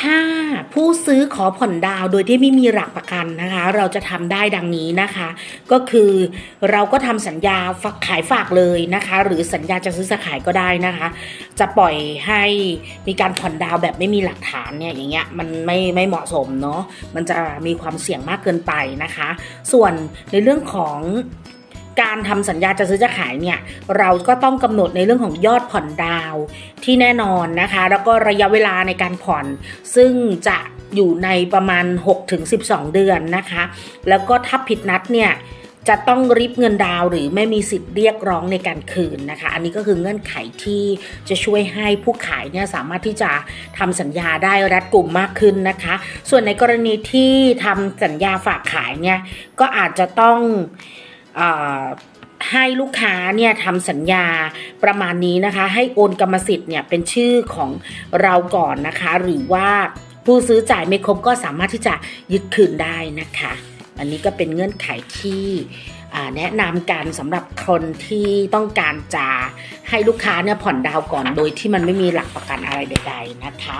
ถ้าผู้ซื้อขอผ่อนดาวโดยที่ไม่มีหลักประกันนะคะ เราจะทำได้ดังนี้นะคะ ก็คือเราก็ทำสัญญาฝากขายฝากเลยนะคะ หรือสัญญาจะซื้อจะขายก็ได้นะคะ จะปล่อยให้มีการผ่อนดาวแบบไม่มีหลักฐานเนี่ยอย่างเงี้ยมันไม่ไม่เหมาะสมเนาะมันจะมีความเสี่ยงมากเกินไปนะคะ ส่วนในเรื่องของ การทำสัญญาจะซื้อจะขายเนี่ยเราก็ต้องกำหนดในเรื่องของยอดผ่อนดาวที่แน่นอนนะคะ แล้วก็ระยะเวลาในการผ่อน ซึ่งจะอยู่ในประมาณ 6-12 เดือนนะคะ แล้วก็ถ้าผิดนัดเนี่ยจะต้องริบเงินดาวหรือไม่มีสิทธิ์เรียกร้องในการคืนนะคะ อันนี้ก็คือเงื่อนไขที่จะช่วยให้ผู้ขายเนี่ยสามารถที่จะทำสัญญาได้รัดกลุ่มมากขึ้นนะคะ ส่วนในกรณีที่ทำสัญญาฝากขายเนี่ยก็อาจจะต้อง ให้ลูกค้าเนี่ยทำสัญญาประมาณนี้นะคะ ให้โอนกรรมสิทธิ์เนี่ยเป็นชื่อของเราก่อนนะคะ หรือว่าผู้ซื้อจ่ายไม่ครบก็สามารถที่จะยึดคืนได้นะคะ อันนี้ก็เป็นเงื่อนไขที่แนะนำกันสำหรับคนที่ต้องการจะให้ลูกค้าเนี่ยผ่อนดาวก่อนโดยที่มันไม่มีหลักประกันอะไรใด ๆ นะคะ